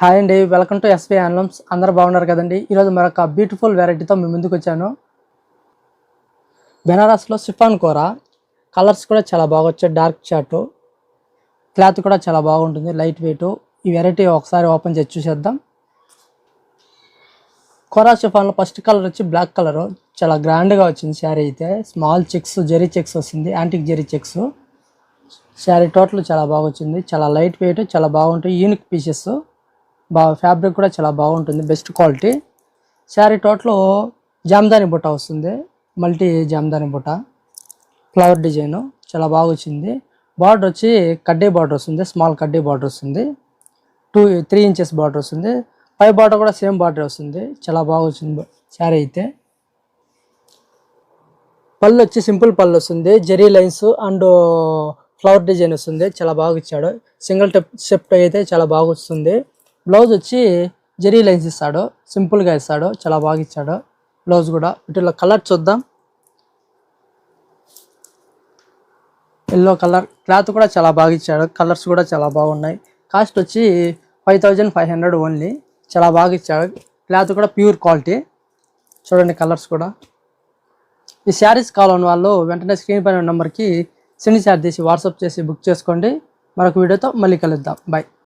Hi అండి welcome to SP handlooms అందరూ బాగున్నారు కదండి? ఈరోజు మరొక బ్యూటిఫుల్ వెరైటీతో మీ ముందుకు వచ్చాను. బెనారస్లో సిఫాన్ కూర. కలర్స్ కూడా చాలా బాగా వచ్చాయి. డార్క్ చాట్ క్లాత్ కూడా చాలా బాగుంటుంది లైట్ వెయిట్ ఈ వెరైటీ ఒకసారి ఓపెన్ చేసి చూసేద్దాం. కూర సిఫాన్లో ఫస్ట్ కలర్ వచ్చి బ్లాక్ కలరు చాలా గ్రాండ్గా వచ్చింది శారీ అయితే. స్మాల్ చెక్స్ జెరీ చెక్స్ వస్తుంది antique zari checks sari total చాలా బాగా వచ్చింది. చాలా లైట్ వెయిట్ చాలా బాగుంటాయి. యూనిక్ పీసెస్ బాగా ఫ్యాబ్రిక్ కూడా చాలా బాగుంటుంది best quality sari total Jamdani బుట్ట వస్తుంది మల్టీ జామ్దాని బుట్ట. ఫ్లవర్ డిజైన్ చాలా బాగా వచ్చింది. బార్డర్ వచ్చి కడ్డీ బార్డర్ వస్తుంది స్మాల్ కడ్డీ బార్డర్ వస్తుంది. టూ త్రీ ఇంచెస్ బార్డర్ వస్తుంది. పై బార్డర్ కూడా సేమ్ బార్డర్ వస్తుంది. చాలా బాగా వచ్చింది శారీ అయితే. పళ్ళు వచ్చి సింపుల్ పళ్ళు వస్తుంది zari lines and flower design వస్తుంది. చాలా బాగా ఇచ్చాడు. సింగిల్ టెప్ స్టెప్ అయితే చాలా బాగా వస్తుంది. బ్లౌజ్ వచ్చి జెరీ లైన్స్ ఇస్తాడు. సింపుల్గా ఇస్తాడు. చాలా బాగా ఇచ్చాడు. బ్లౌజ్ కూడా. వీటిలో కలర్ చూద్దాం. Yellow colour. క్లాత్ కూడా చాలా బాగా ఇచ్చాడు. కలర్స్ కూడా చాలా బాగున్నాయి. కాస్ట్ వచ్చి five thousand five hundred only. చాలా బాగా ఇచ్చాడు. క్లాత్ కూడా ప్యూర్ క్వాలిటీ. చూడండి కలర్స్ కూడా. ఈ శారీస్ కావాలని వాళ్ళు వెంటనే స్క్రీన్ పైన నెంబర్కి సినీ శారీ తీసి వాట్సాప్ చేసి బుక్ చేసుకోండి. మరొక వీడియోతో మళ్ళీ కలుద్దాం. బాయ్